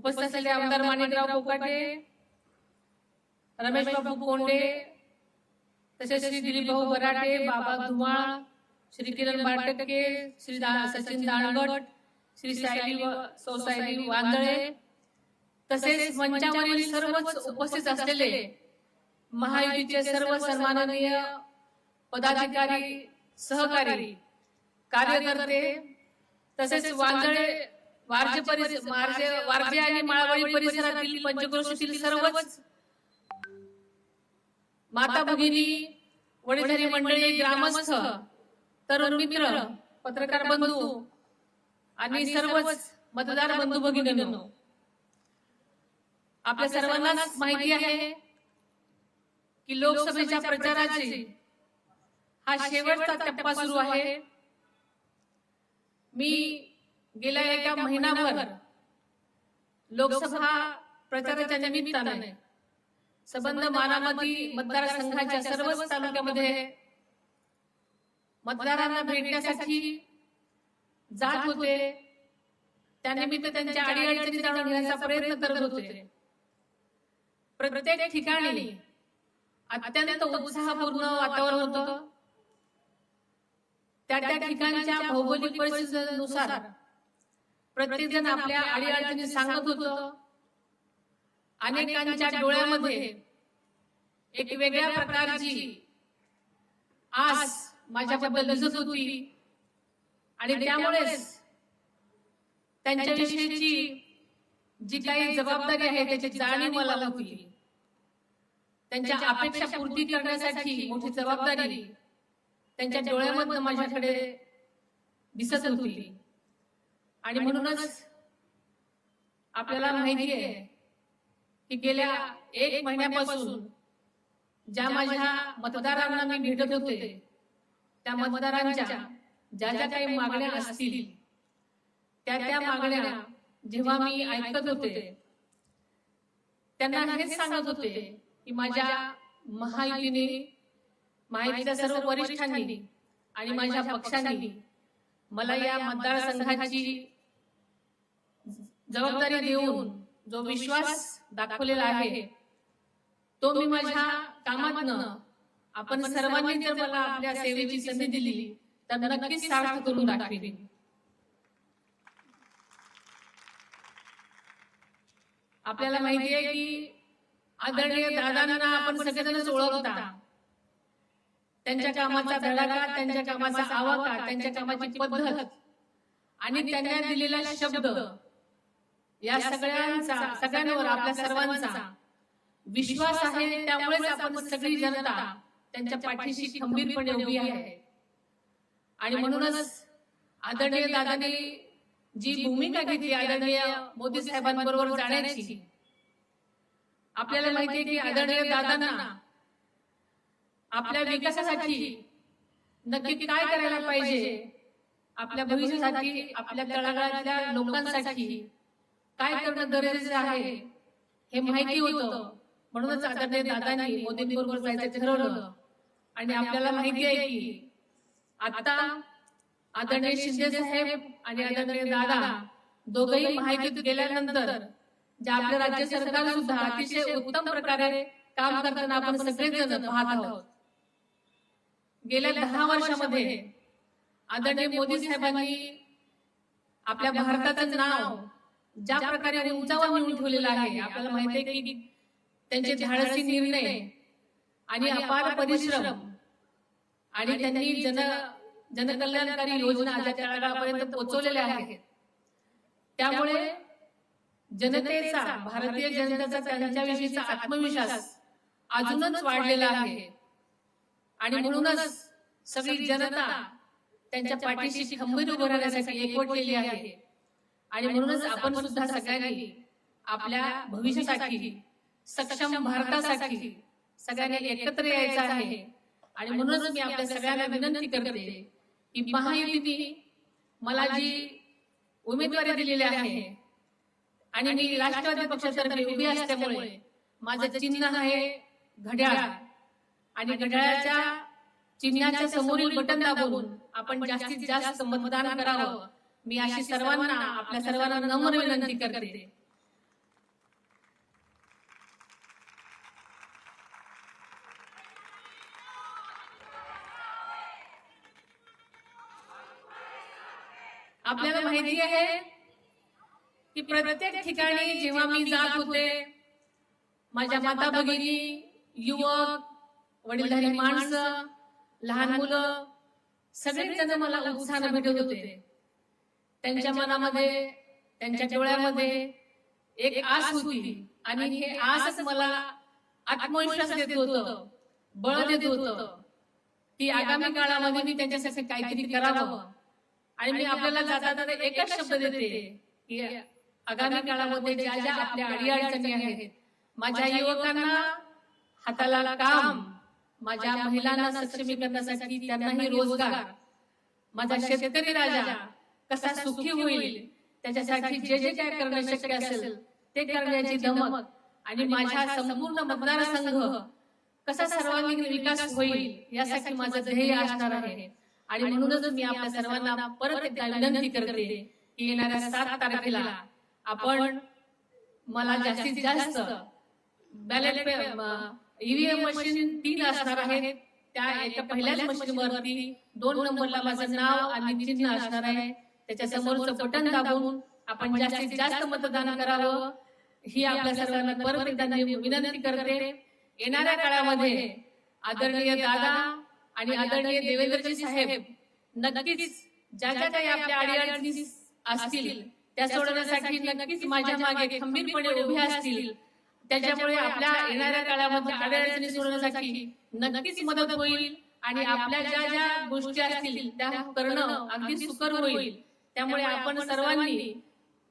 उपस्थित असलेले आमदार माणिकराव कोकाटे रमेश बाबू कोंडे तसेच श्री दिलीप भाऊ बराटे बाबा धुमाळ श्री किरण बाटके श्री सचिन दाणगट श्री सायली व- सौ सायली वांदळे तसेच मंचावरील सर्वच उपस्थित असलेले महायुतीचे सर्व सन्माननीय पदाधिकारी सहकारी कार्यकर्ते तसेच वांदळे वारजे परिसर वारजे वारजे आणि माळवाडी परिसरातील पंचक्रोशीतील सर्वच माता भगिनी वडीलधारी मंडळी ग्रामस्थ तरुण मित्र पत्रकार बंधू आणि सर्वच मतदार बंधू भगिनींनो. आपल्या सर्वांनाच माहिती आहे की लोकसभेच्या प्रचाराची हा शेवटचा टप्पा सुरू आहे. मी गेल्या एका महिनाभर लोकसभा प्रचाराच्या निमित्ताने संबंध मानामती मतदारसंघाच्या सर्वच तालुक्यामध्ये मतदारांना भेटण्यासाठी जात होते. त्यानिमित्त त्यांच्या अडीअडचणी जाणून घेण्याचा प्रयत्न करत होते. प्रत्येक ठिकाणी अत्यंत उत्साहपूर्ण वातावरण होतं. त्या त्या ठिकाणच्या भौगोलिक परिस्थितीनुसार प्रत्येक जण आपल्या अडीअडचणी सांगत होतं. अनेकांच्या डोळ्यामध्ये एक वेगळ्या प्रकारची आस माझ्याबद्दल दिसत होती. आणि त्यामुळेच त्यांच्याविषयीची जी काही जबाबदारी आहे त्याची जाणीव मला होती त्यांच्या अपेक्षा पूर्ती करण्यासाठी मोठी जबाबदारी त्यांच्या डोळ्यामधनं माझ्याकडे दिसत होती. आणि म्हणूनच आपल्याला माहिती आहे की गेल्या एक महिन्यापासून ज्या माझ्या मतदारांना मी भेटत होते त्या मतदारांच्या ज्या ज्या काही मागण्या असतील त्या त्या मागण्या जेव्हा मी ऐकत होते त्यांना हेच सांगत होते की माझ्या महायुतीने महायुतीच्या सर्व वरिष्ठांनी आणि माझ्या पक्षांनी मला या मतदारसंघाची जबाबदारी देऊन जो विश्वास दाखवलेला आहे तो मी माझ्या कामातनं आपण सर्वांनी जर मला आपल्या सेवेची संधी दिली तर नक्कीच सार्थ करून दाखवेन. आपल्याला माहिती आहे की आदरणीय दादांना आपण सगळेजणच ओळखता. त्यांच्या कामाचा धडाका त्यांच्या कामाचा आवाका त्यांच्या कामाची पद्धत. आणि त्यांना दिलेला शब्द. या सगळ्यांचा सगळ्यांवर आपल्या सर्वांचा विश्वास आहे त्यामुळेच आपण सगळी जनता त्यांच्या पाठीशी खंबीरपणे उभी आहे. आणि म्हणूनच आदरणीय दादांनी जी भूमिका घेतली आदरणीय मोदी साहेबांबरोबर जाण्याची. आपल्याला माहिती आहे की आदरणीय दादांना आपल्या विकासासाठी नक्की काय करायला पाहिजे? आपल्या भविष्यासाठी आपल्या तळागाळातल्या लोकांसाठी काय करणं गरजेचं आहे? हे माहिती होतं. म्हणूनच आदरणीय दादांनी मोदींबरोबर जायचं ठरवलं. आणि आपल्याला माहिती आहे की आता आदरणीय शिंदे साहेब आणि आदरणीय दादा दोघही माहितीत गेल्यानंतर जे आपलं राज्य सरकार सुद्धा अतिशय उत्तम प्रकारे काम करताना आपण सगळेजण पाहत आहोत. गेल्या दहा वर्षामध्ये आदरणीय मोदी साहेबांनी आपल्या भारताचं नाव ज्या प्रकारे उंचावर नेऊन ठेवलेलं आहे आपल्याला माहिती आहे की त्यांचे धाडसी निर्णय आणि अपार परिश्रम आणि त्यांनी जन जनकल्याणकारी योजना ज्या तळागाळापर्यंत पोहोचवलेल्या आहेत. त्यामुळे जनतेचा भारतीय जनतेचा त्यांच्याविषयीचा आत्मविश्वास अजूनच वाढलेला आहे. आणि म्हणूनच सगळी जनता त्यांच्या पाठीशी खंबीर उभं राहण्यासाठी एकवटलेली आहे. आणि म्हणूनच आपण सुद्धा सगळ्यांनी आपल्या भविष्यासाठी सक्षम भारतासाठी सगळ्यांनी एकत्र यायचं आहे. आणि म्हणूनच मी आपल्या सगळ्यांना विनंती करते की महायुतीने मला जी उमेदवारी दिलेली आहे आणि मी राष्ट्रवादी पक्षातर्फे उभी असल्यामुळे माझं चिन्ह आहे घड्याळ. आणि घड्याळाच्या चिन्हाच्या समोरील बटन दाबून आपण जास्तीत जास्त मतदान करावं. मी अशी सर्वांना आपल्या सर्वांना नम्र विनंती करते. आपल्याला माहिती आहे की प्रत्येक ठिकाणी जेव्हा मी जात होते माझ्या माता भगिनी युवक वडीलधारी माणसं लहान मुलं सगळेच जण मला उत्साहानं भेटत होते. त्यांच्या मनामध्ये त्यांच्या डोळ्यामध्ये एक आस होती आणि हे आसच मला आत्मविश्वास देत होत बळ देत होतं. की आगामी काळामध्ये मी त्यांच्यासाठी काहीतरी करावं. आणि मी आपल्याला जाता जाता एकच शब्द देते की आगामी काळामध्ये ज्या ज्या आपल्या अडीअडचणी आहेत माझ्या युवकांना हाताला काम माझ्या महिलांना सक्षमीकरणासाठी त्यांनाही रोजगार. माझा शेतकरी राजा कसा सुखी होईल? त्याच्यासाठी जे जे काय करणं शक्य असेल ते करण्याची धमक. आणि माझ्या संपूर्ण मतदारसंघ कसा सर्वांगीण विकास होईल यासाठी माझं ध्येय असणार आहे. आणि म्हणूनच मी आपल्या सर्वांना परत एकदा विनंती करते की येणाऱ्या सात तारखेला आपण मला जास्तीत जास्त बॅलेट ईव्हीएम मशीन तीन असणार आहेत. त्या एका पहिल्याच मशीनवरती दोन नंबरला माझं नाव आणि चिन्ह असणार आहे. त्याच्या समोरचं बटन दाबून आपण जास्तीत जास्त मतदान करावं. ही आपल्या सर्वांना परत एकदा विनंती करते. येणाऱ्या काळामध्ये आदरणीय दादा आणि आदरणीय देवेंद्रजी साहेब नक्कीच ज्या ज्या काही आपल्या अडीअडचणी असतील त्या सोडवण्यासाठी नक्कीच माझ्या मागे खंबीरपणे उभे असतील. त्याच्यामुळे आपल्या येणाऱ्या काळामध्ये अडचणी सोडवण्यासाठी नक्कीच मदत होईल आणि आपल्या ज्या ज्या गोष्टी असतील त्या करणं अगदी सुकर होईल. त्यामुळे आपण सर्वांनी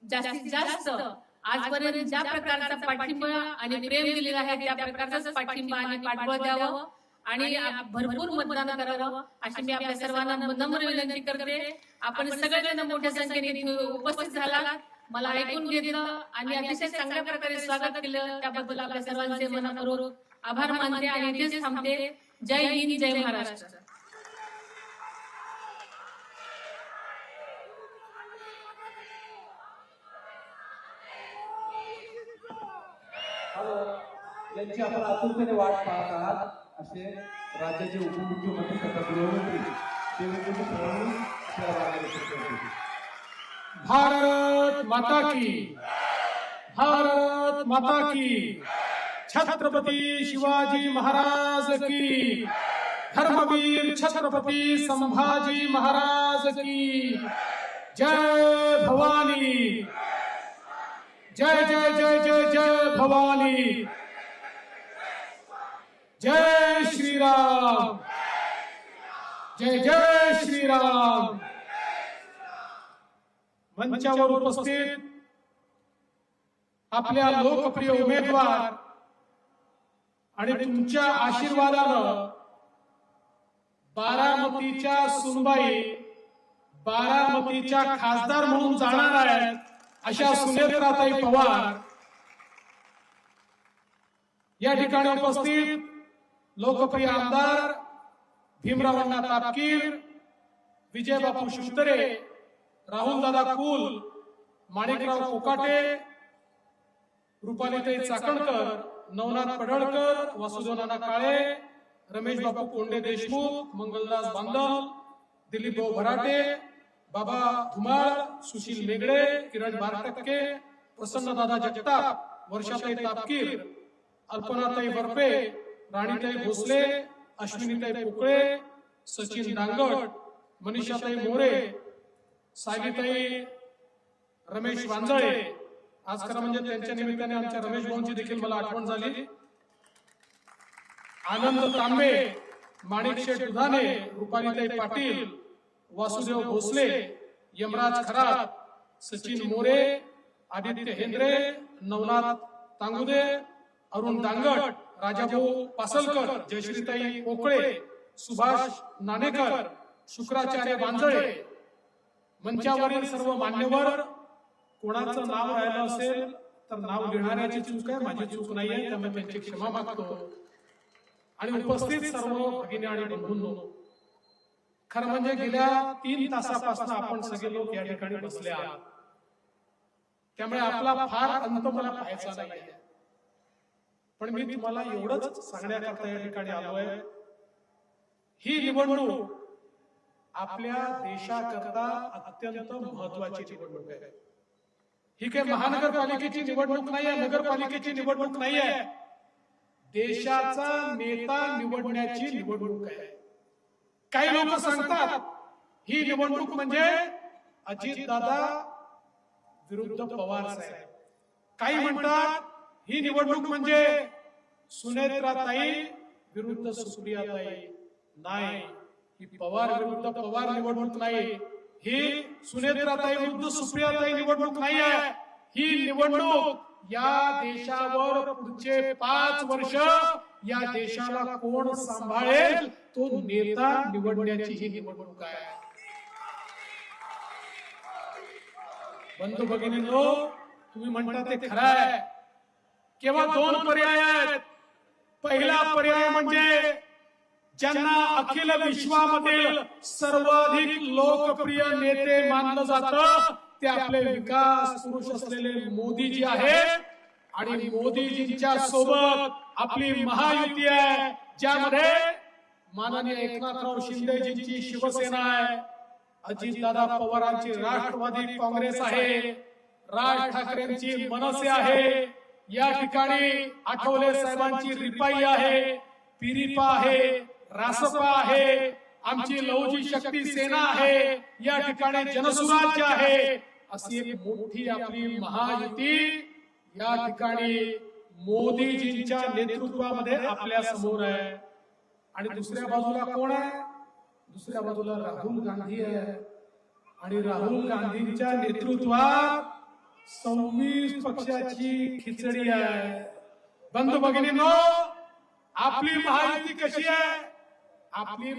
जास्तीत जास्त आजपर्यंत ज्या प्रकारचा पाठिंबा आणि प्रेम दिलेला आहे त्या प्रकारचाच पाठिंबा आणि पाठबळ द्यावं आणि भरपूर मतदान करावं अशी मी आपल्या सर्वांना नम्र विनंती करते. आपण सगळेजण मोठ्या संख्येने उपस्थित झाला मला ऐकून घेतलं आणि अतिशय चांगल्या प्रकारे स्वागत केलं. त्याबद्दल आपल्या सर्वांचे मनापूर्वक आभार मानते आणि इथेच थांबते. जय हिंद जय महाराष्ट्र. यांची आपण आतुरतेने वाट पाहत आहात. असे राज्याचे उपमुख्यमंत्री तथा गृहमंत्री देवेंद्र फडणवीस आपल्याला भारत माता की। भारत माता की। छत्रपती शिवाजी महाराज की। धर्मवीर छत्रपती संभाजी महाराज की। जय भवानी। जय जय जय जय जय भवानी। जय श्रीराम। जय जय श्रीराम। मंचावर उपस्थित आपल्या लोकप्रिय उमेदवार आणि तुमच्या आशीर्वादानं बारामतीच्या सुनबाई बारामतीच्या खासदार म्हणून जाणार आहेत अशा सुनेत्राताई पवार. या ठिकाणी उपस्थित लोकप्रिय आमदार भीमरावांना तापकीर विजयबापू शिवतरे राहुल दादा कुल माणिकराव कोकाटे रुपालीताई चाकणकर नवनाथ पडळकर वासुदेवनाना काळे रमेश बापू कोंडे देशमुख मंगलदास बांदल दिलीप भाऊ भराटे बाबा धुमाळ सुशील मेगडे किरण बारटक्के प्रसन्नदादा जगताप वर्षाताई तापकीर अल्पनाताई बर्फे राणीताई भोसले अश्विनीताई पोकळे सचिन डांगट मनीषाताई मोरे साहेबीताई रमेश वांजळे. आज खरं म्हणजे त्यांच्या निमित्ताने आमच्या रमेश भाऊंची देखील मला आठवण झाली. आनंद तांबे माणिक शेठ दुधाने रुपालीताई पाटील वासुदेव भोसले यमराज खरात सचिन मोरे आदित्य हेंद्रे नवनाथ तांगुदे अरुण दांगट राजाभाऊ पासलकर जयश्रीताई पोकळे सुभाष नाणेकर शुक्राचार्य बांजळे मंचावरील सर्व मान्यवर कोणाचं नाव राहिलं असेल तर नाव लिहिणाऱ्याची चूक आहे माझी चूक नाही आहे त्यामुळे त्यांची क्षमा मागतो. आणि उपस्थित सर्व भगिनी आणि बंधूंनो खरं म्हणजे गेल्या तीन तासापासून आपण सगळे लोक या ठिकाणी बसले आहात. त्यामुळे आपला फार अंत मला पाहायचा नाही आहे पण मी तुम्हाला एवढंच सांगण्याकरता या ठिकाणी आलोय. ही निवडणूक आपल्या देशाकरता अत्यंत महत्वाची निवडणूक आहे. ही काही महानगरपालिकेची निवडणूक नाही आहे नगरपालिकेची निवडणूक नाही आहे देशाचा नेता निवडण्याची निवडणूक आहे. काही लोक सांगतात ही निवडणूक म्हणजे अजित दादा विरुद्ध पवार साहेब. काही म्हणतात ही निवडणूक म्हणजे सुनेत्राताई विरुद्ध सुप्रियाताई. नाही. की पवार विरुद्ध पवार निवडणूक नाही. ही सुनेत्राताई विरुद्ध सुप्रियाताई निवडणूक नाही आहे. ही निवडणूक या देशावर पुढचे पाच वर्ष या देशाला कोण सांभाळेल? तो नेता निवडण्याची ही निवडणूक आहे. बंधू भगिनींनो तुम्ही म्हणता ते खरं आहे. केवळ दोन पर्याय आहेत? पहिला पर्याय म्हणजे ज्यांना अखिल विश्वामधील सर्वाधिक लोकप्रिय नेते मानलं जात ते आपले विकास पुरुष असलेले मोदीजी आहेत. आणि मोदीजींच्या सोबत आपली महायुती आहे ज्यामध्ये माननीय एकनाथराव शिंदेजींची शिवसेना आहे. अजितदादा पवारांची राष्ट्रवादी काँग्रेस आहे. राज ठाकरेंची मनसे आहे. या ठिकाणी आठवले साहेबांची रिपाई आहे पिरिपा आहे. रासपा आहे आमची लौजी शक्ती सेना आहे या ठिकाणी जनसुराज्य आहे. अशी एक मोठी आपली महायुती या ठिकाणी मोदीजींच्या नेतृत्वामध्ये आपल्यासमोर आहे. आणि दुसऱ्या बाजूला कोण आहे? दुसऱ्या बाजूला राहुल गांधी आहे. आणि राहुल गांधींच्या नेतृत्वात सव्वीस पक्षाची खिचडी आहे. बंधू भगिनी आपली महायुती कशी आहे? आपली